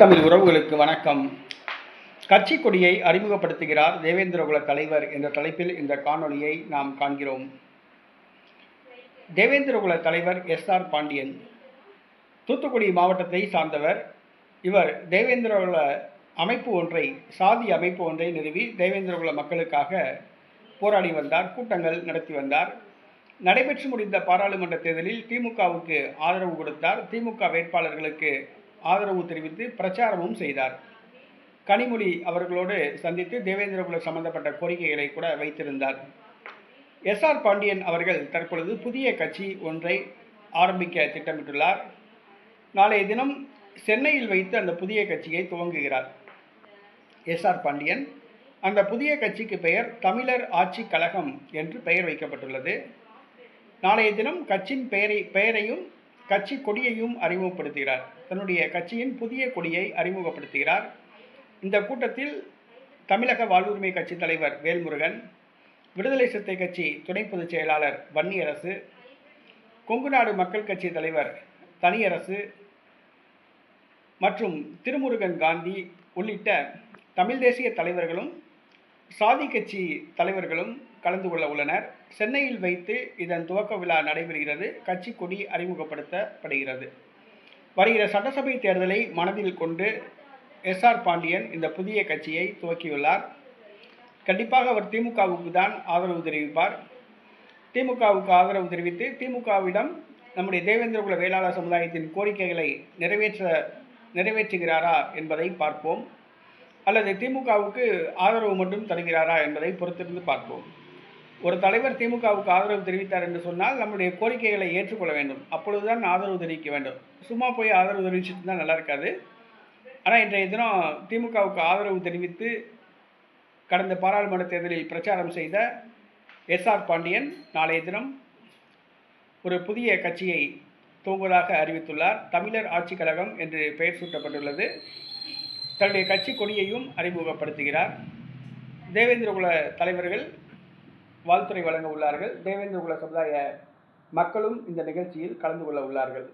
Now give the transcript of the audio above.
தமிழ் உறவுகளுக்கு வணக்கம். கட்சி கொடியை அறிமுகப்படுத்துகிறார் தேவேந்திரகுல தலைவர் என்ற தலைப்பில் இந்த காணொளியை நாம் காண்கிறோம். தேவேந்திரகுல தலைவர் எஸ் ஆர் பாண்டியன் தூத்துக்குடி மாவட்டத்தை சார்ந்தவர். இவர் தேவேந்திரகுல அமைப்பு ஒன்றை சாதி அமைப்பு ஒன்றை நிறுவி தேவேந்திரகுல மக்களுக்காக போராடி வந்தார் கூட்டங்கள் நடத்தி வந்தார். நடைபெற்று முடிந்த பாராளுமன்ற தேர்தலில் திமுகவுக்கு ஆதரவு கொடுத்தார். திமுக வேட்பாளர்களுக்கு ஆதரவு தெரிவித்து பிரச்சாரமும் செய்தார். கனிமொழி அவர்களோடு சந்தித்து தேவேந்திரகுல சம்பந்தப்பட்ட கோரிக்கைகளை கூட வைத்திருந்தார். எஸ் ஆர் பாண்டியன் அவர்கள் தற்பொழுது புதிய கட்சி ஒன்றை ஆரம்பிக்க திட்டமிட்டுள்ளார். நாளைய தினம் சென்னையில் வைத்து அந்த புதிய கட்சியை துவங்குகிறார். எஸ் ஆர் பாண்டியன் அந்த புதிய கட்சிக்கு பெயர் தமிழர் ஆட்சி கழகம் என்று பெயர் வைக்கப்பட்டுள்ளது. நாளைய தினம் கட்சியின் பெயரை பெயரையும் கட்சி கொடியையும் அறிமுகப்படுத்துகிறார். தன்னுடைய கட்சியின் புதிய கொடியை அறிமுகப்படுத்துகிறார். இந்த கூட்டத்தில் தமிழக வாழ்வுரிமை கட்சி தலைவர் வேல்முருகன் விடுதலை சிறுத்தை கட்சி துணை பொதுச் செயலாளர் வன்னியரசு கொங்கு நாடு மக்கள் கட்சி தலைவர் தனியரசு மற்றும் திருமுருகன் காந்தி உள்ளிட்ட தமிழ் தேசிய தலைவர்களும் சாதி கட்சி தலைவர்களும் கலந்து கொள்ள உள்ளனர். சென்னையில் வைத்து இதன் துவக்க விழா நடைபெறுகிறது. கட்சி கொடி அறிமுகப்படுத்தப்படுகிறது. வருகிற சட்டசபை தேர்தலை மனதில் கொண்டு எஸ் ஆர் பாண்டியன் இந்த புதிய கட்சியை துவக்கியுள்ளார். கண்டிப்பாக அவர் திமுகவுக்கு தான் ஆதரவு தெரிவிப்பார். திமுகவுக்கு ஆதரவு தெரிவித்து திமுகவிடம் நம்முடைய தேவேந்திரகுல வேளாளர் சமுதாயத்தின் கோரிக்கைகளை நிறைவேற்ற நிறைவேற்றுகிறாரா என்பதை பார்ப்போம். அல்லது திமுகவுக்கு ஆதரவு மட்டும் தருகிறாரா என்பதை பொறுத்திருந்து பார்ப்போம். ஒரு தலைவர் திமுகவுக்கு ஆதரவு தெரிவித்தார் என்று சொன்னால் நம்முடைய கோரிக்கைகளை ஏற்றுக்கொள்ள வேண்டும். அப்பொழுதுதான் ஆதரவு தெரிவிக்க வேண்டும். சும்மா போய் ஆதரவு தெரிவிச்சுட்டு தான் நல்லா இருக்காது. ஆனால் இன்றைய தினம் திமுகவுக்கு ஆதரவு தெரிவித்து கடந்த பாராளுமன்ற தேர்தலில் பிரச்சாரம் செய்த எஸ்ஆர் பாண்டியன் நாளைய தினம் ஒரு புதிய கட்சியை துவங்குவதாக அறிவித்துள்ளார். தமிழர் ஆட்சி கழகம் என்று பெயர் சூட்டப்பட்டுள்ளது. தன்னுடைய கட்சி கொடியையும் அறிமுகப்படுத்துகிறார். தேவேந்திரகுல தலைவர்கள் வாழ்த்துறை வழங்க உள்ளார்கள். தேவேந்திரகுல சமுதாய மக்களும் இந்த நிகழ்ச்சியில் கலந்து கொள்ள உள்ளார்கள்.